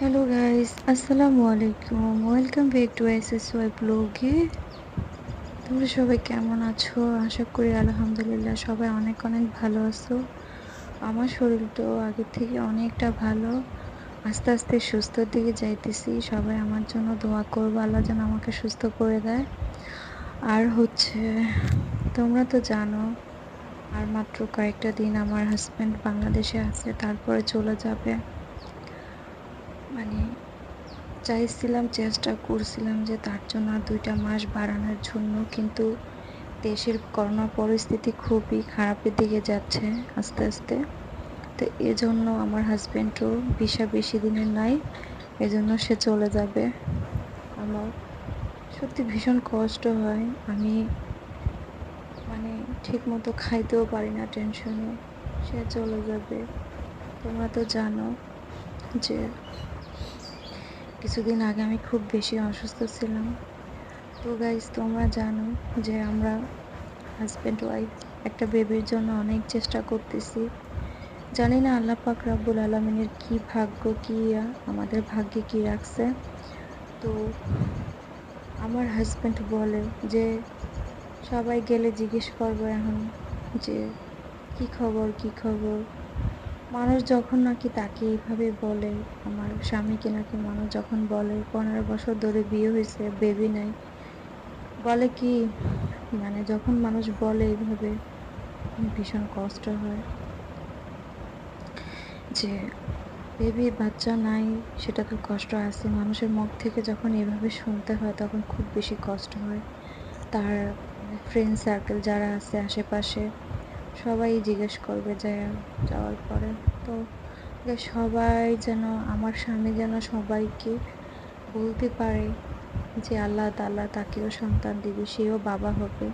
Hello guys আসসালামু আলাইকুম welcome back to S S Y ব্লগে তোমরা সবাই কেমন আছো? আশা করি আলহামদুলিল্লাহ সবাই অনেক অনেক ভালো আছো। আমার শরীর তো আগের থেকে অনেকটা ভালো। আস্তে আস্তে সুস্থর দিকে যাইতেছি। সবাই আমার জন্য দোয়া করব। আল্লাহ যেন আমাকে সুস্থ করে দেয়। আর হচ্ছে, তোমরা তো জানো, আর মাত্র কয়েকটা দিন আমার হাজব্যান্ড বাংলাদেশে আছে, তারপরে চলে যাবে। মানে চাইছিলাম, চেষ্টা করছিলাম যে তার জন্য দুইটা মাস বাড়ানোর জন্য, কিন্তু দেশের করোনা পরিস্থিতি খুবই খারাপের দিকে যাচ্ছে আস্তে আস্তে। তো এজন্য আমার হাজব্যান্ডও ভিসা বেশি দিনের নাই, এজন্য সে চলে যাবে। আমার সত্যি ভীষণ কষ্ট হয়। আমি মানে ঠিক মতো খাইতেও পারি না টেনশনে সে চলে যাবে। তোমরা তো জানো যে কিছুদিন আগে আমি খুব বেশি অসুস্থ ছিলাম। তো গাইজ তোমরা জানো যে আমরা হাজব্যান্ড ওয়াইফ একটা বেবির জন্য অনেক চেষ্টা করতেছি। জানি না আল্লাহ পাক রাব্বুল আলমিনের কী ভাগ্য, কী আমাদের ভাগ্যে কী রাখছে। তো আমার হাজব্যান্ড বলে যে, সবাই গেলে জিজ্ঞেস করব এখন যে, কি খবর কি খবর? মানুষ যখন নাকি তাকে এইভাবে বলে, আমার স্বামীকে নাকি মানুষ যখন বলে, পনেরো বছর ধরে বিয়ে হয়েছে বেবি নাই, বলে কি? মানে যখন মানুষ বলে এইভাবে, ভীষণ কষ্ট হয়। যে বেবি বাচ্চা নাই, সেটা তো কষ্ট আছে। মানুষের মুখ থেকে যখন এভাবে শুনতে হয়, তখন খুব বেশি কষ্ট হয়। তার ফ্রেন্ড সার্কেল যারা আছে, আশেপাশে সবাই জিজ্ঞেস করবে যে যাওয়ার পরে। তো সবাই যেন, আমার স্বামী যেন সবাইকে বলতে পারে যে আল্লাহ তাল্লাহ তাকেও সন্তান দিবে, সেও বাবা হবে।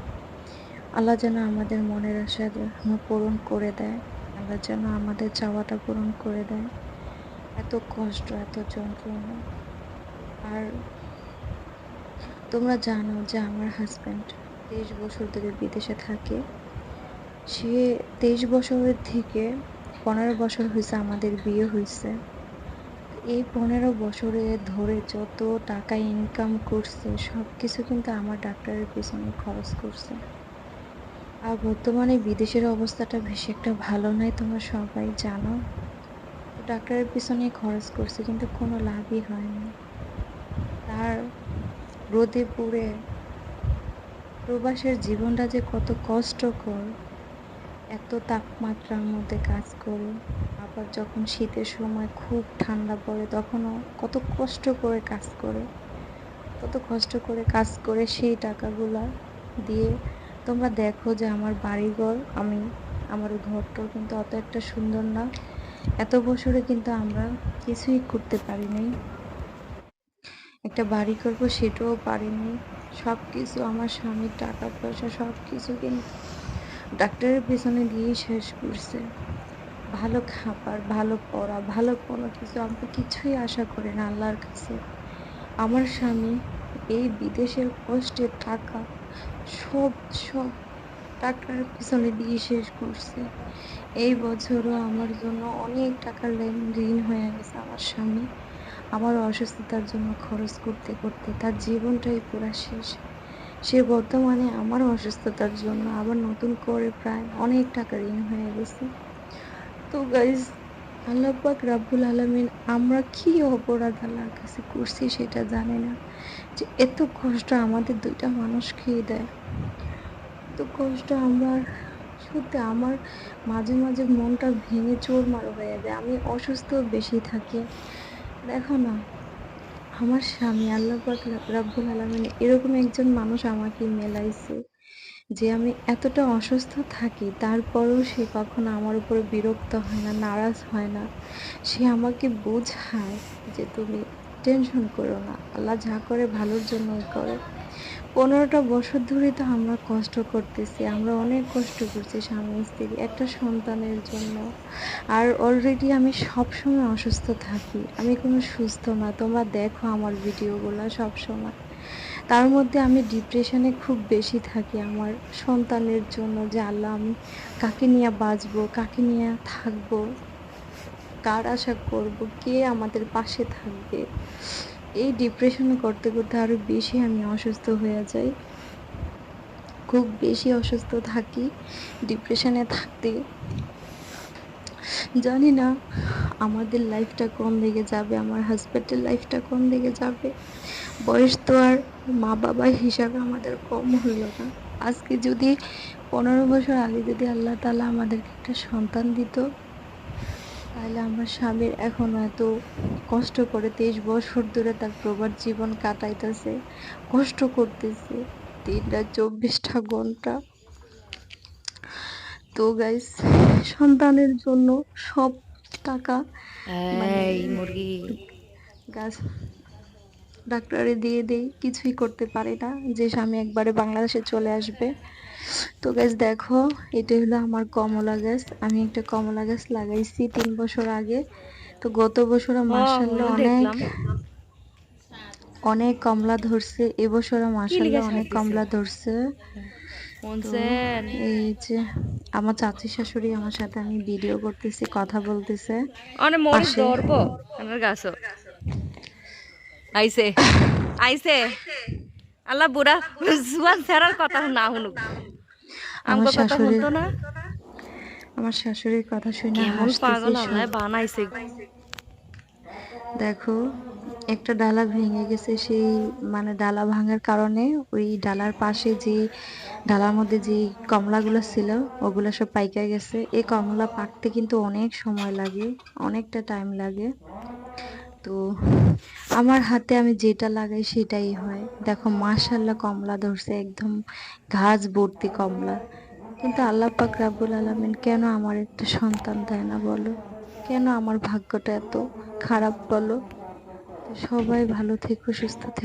আল্লাহ যেন আমাদের মনের আশা পূরণ করে দেয়। আল্লাহ যেন আমাদের চাওয়াটা পূরণ করে দেয়। এত কষ্ট, এত যন্ত্রণা। আর তোমরা জানো যে আমার হাজব্যান্ড তেইশ বছর ধরে বিদেশে থাকে। সে তেইশ বছরের থেকে পনেরো বছর হয়েছে আমাদের বিয়ে হয়েছে। এই পনেরো বছরে ধরে যত টাকা ইনকাম করছে সব কিছু কিন্তু আমার ডাক্তারের পিছনে খরচ করছে। আর বর্তমানে বিদেশের অবস্থাটা বেশি একটা ভালো নয় তোমরা সবাই জানো। ডাক্তারের পিছনে খরচ করছে, কিন্তু কোনো লাভই হয়নি। তার রোদে পুড়ে প্রবাসের জীবনটা যে কত কষ্টকর এত তাপমাত্রার মধ্যে কাজ করে, আবার যখন শীতের সময় খুব ঠান্ডা পড়ে, তখনও কত কষ্ট করে কাজ করে, কত কষ্ট করে কাজ করে সেই টাকাগুলা দিয়ে তোমরা দেখো যে আমার বাড়িঘর, আমি, আমার ঘরটাও কিন্তু অত একটা সুন্দর না। এত বছরে কিন্তু আমরা কিছুই করতে পারিনি একটা বাড়ি করব সেটাও পারিনি সব কিছু আমার স্বামীর টাকা পয়সা সব কিছু কিন্তু ডাক্তারের পেছনে দিয়েই শেষ করছে। ভালো খাবার, ভালো পড়া, ভালো কোনো কিছু আমরা কিছুই আশা করি না আল্লাহর কাছে। আমার স্বামী এই বিদেশের কষ্টের টাকা সব সব টাকার পিছনে দিয়ে শেষ করছে। এই বছরও আমার জন্য অনেক টাকার ঋণ হয়ে গেছে আমার স্বামী। আমার অসুস্থতার জন্য খরচ করতে করতে তার জীবনটাই পুরো শেষ। সে বর্তমানে আমার অসুস্থতার জন্য আবার নতুন করে প্রায় অনেক টাকা ঋণ হয়ে গেছে। তো গাইজ আল্লাপাক রাব্বুল আলমিন আমরা কি অপরাধ আল্লাহর কাছে করছি সেটা জানে না যে এত কষ্ট আমাদের দুইটা মানুষ খেয়ে দেয়। এত কষ্ট আমার, সত্যি আমার মাঝে মাঝে মনটা ভেঙে চোরমার হয়ে যায়। আমি অসুস্থ বেশি থাকি। দেখো না আমার স্বামী, আল্লাহ রাব্বুল আলমিন এরকম একজন মানুষ আমাকে মেলাইছে যে আমি এতটা অসুস্থ থাকি, তারপরেও সে কখনো আমার উপর বিরক্ত হয় না, নারাজ হয় না। সে আমাকে বোঝায় যে তুমি টেনশন করো না, আল্লাহ যা করে ভালোর জন্যই করে। পনেরোটা বছর ধরে তো আমরা কষ্ট করতেছি, আমরা অনেক কষ্ট করছি স্বামী স্ত্রী, একটা সন্তানের জন্য। আর অলরেডি আমি সবসময় অসুস্থ থাকি, আমি কোনো সুস্থ না, তোমরা দেখো আমার ভিডিওগুলো সবসময়। তার মধ্যে আমি ডিপ্রেশনে খুব বেশি থাকি আমার সন্তানের জন্য, যে আল্লাহ আমি কাকে নিয়ে বাঁচবো, কাকে নিয়ে থাকব, কার আশা করব, কে আমাদের পাশে থাকবে। এই ডিপ্রেশনে করতে করতে আরও বেশি আমি অসুস্থ হয়ে যাই। খুব বেশি অসুস্থ থাকি ডিপ্রেশনে থাকতে। জানি না, আমাদের লাইফটা কোন দিকে যাবে, আমার হাজব্যান্ডের লাইফটা কোন দিকে যাবে। বয়স তো আর মা বাবা হিসাবে আমাদের কম হলো না। আজকে যদি পনেরো বছর আগে যদি আল্লাহ তালা আমাদেরকে একটা সন্তান দিত, তাহলে আমার স্বামীর এখনও এত কষ্ট করে তেইশ বছর ধরে তার প্রবাদ জীবন কাটাইতেছে কষ্ট করতেছে তিনটা চব্বিশটা ঘণ্টা। তো গাইস সন্তানের জন্য সব টাকা এই মুরগি। গাছ ডাক্তারে দিয়ে দেই কিছুই করতে পারে না। যে স্বামী একবারে বাংলাদেশে চলে আসবে। তো গাছ দেখো এটা হলো আমার কমলা গাছ আমি একটা কমলা গাছ লাগাইছি তিন বছর আগে। তো গত বছর মাসাল্লাহ অনেক অনেক কমলা ধরছে। এবছর মাসাল্লাহ অনেক কমলা ধরছে। এই যে আমার চাচি শাশুড়ি আমার সাথে আমি ভিডিও করতেছি কথা বলতেছে। অনে মরিচ পাশে। ধরবো? আমার গাছ আইছে। আইছে। আল্লাহ বুড়া জুয়ান ছাড়ার কথা না শুনুক। আমার শাশুড়ি আমার শাশুড়ির কথা শুনে পাগল বানাইছে দেখো একটা ডালা ভেঙে গেছে সেই মানে ডালা ভাঙার কারণে ওই ডালার পাশে যে ডালার মধ্যে যে কমলাগুলো ছিল ওগুলো সব পাইকা গেছে। এই কমলা পাকতে কিন্তু অনেক সময় লাগে অনেকটা টাইম লাগে। তো আমার হাতে আমি যেটা লাগাই সেটাই হয়। দেখো মাশাল্লাহ কমলা ধরছে একদম ঘাস ভর্তি কমলা। কিন্তু আল্লাহ পাক রাব্বুল আলামিন কেন আমার একটা সন্তান দেয় না বলো? কেন আমার ভাগ্যটা এত খারাপ বলো? সবাই ভালো থেকো, সুস্থ থেকো।